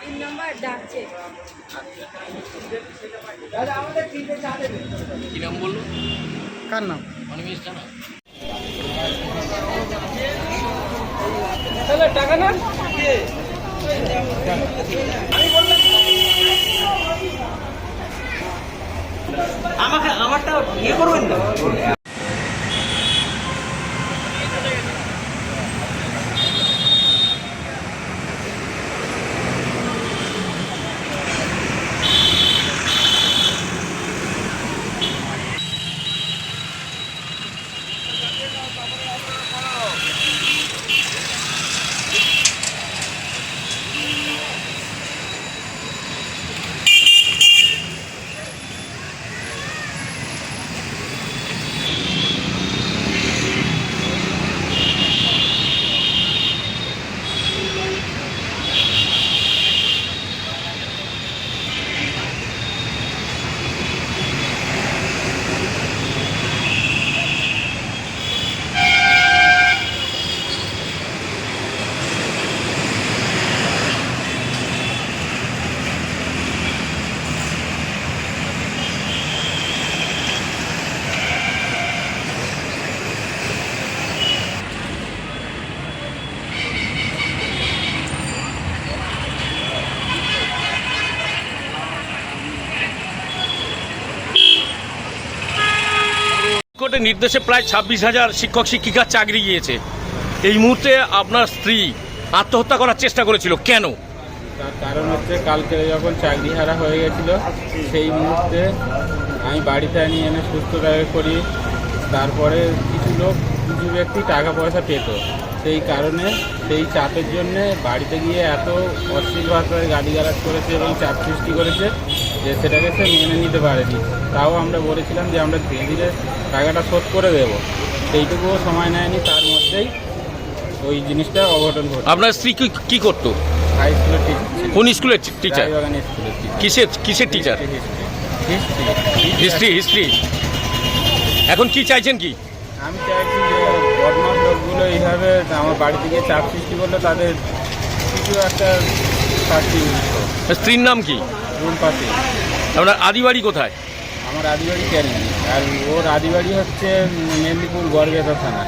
তিন নম্বর ডাকছে। কি নাম বলল? কার নাম? অনিমেষ জানা আমাকে আমারটা ইয়ে করবেন না? কোর্টের নির্দেশে প্রায় ছাব্বিশ হাজার শিক্ষক শিক্ষিকার চাকরি গিয়েছে। এই মুহূর্তে আপনার স্ত্রী আত্মহত্যা করার চেষ্টা করেছিল। কেন? তার কারণ হচ্ছে কালকে যখন চাকরি হারা হয়ে গেছিল, সেই মুহূর্তে আমি বাড়িতে আনি, এনে সুস্থ করি। তারপরে কিছু লোক, কিছু ব্যক্তি টাকা পয়সা পেত। সেই কারণে সেই চাপের জন্যে বাড়িতে গিয়ে এত অশ্লীল ভাষায় গালিগালাজ করেছে এবং চাপ সৃষ্টি করেছে যে সেটাকে সে মেনে নিতে পারেনি। তাও আমরা বলেছিলাম যে আমরা ধীরে ধীরে টাকাটা শোধ করে দেবো। সেইটুকুও সময় নেয়নি তার মধ্যেই ওই জিনিসটা অঘটন ঘটে। আপনার স্ত্রী কি কি করতো? হাই স্কুলের টিচার। কোন স্কুলের টিচার? কিসের কিসের টিচার? হিস্ট্রি হিস্ট্রি এখন কি চাইছেন কি? আমি চাইছি যে আমার বাড়ি থেকে চাপ সৃষ্টি করলে তাদের কিছু একটা শাস্তি স্ত্রীর নাম কি? রুম পাশে। আপনার আদিবাড়ি কোথায়? আমার আদিবাড়ি ক্যারিং আর ওর আদিবাড়ি হচ্ছে মেদিনীপুর গড়বেতা থানা।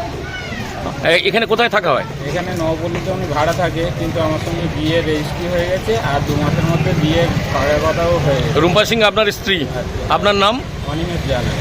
এখানে কোথায় থাকা হয়? এখানে নবপল্লীতে উনি ভাড়া থাকে কিন্তু আমার সঙ্গে বিয়ে রেজিস্ট্রি হয়ে গেছে আর দু মাসের মধ্যে বিয়ে করার কথাও হয়ে গেছে। রুম্পা সিং আপনার স্ত্রী। আপনার নাম? অনিমেষ জানা।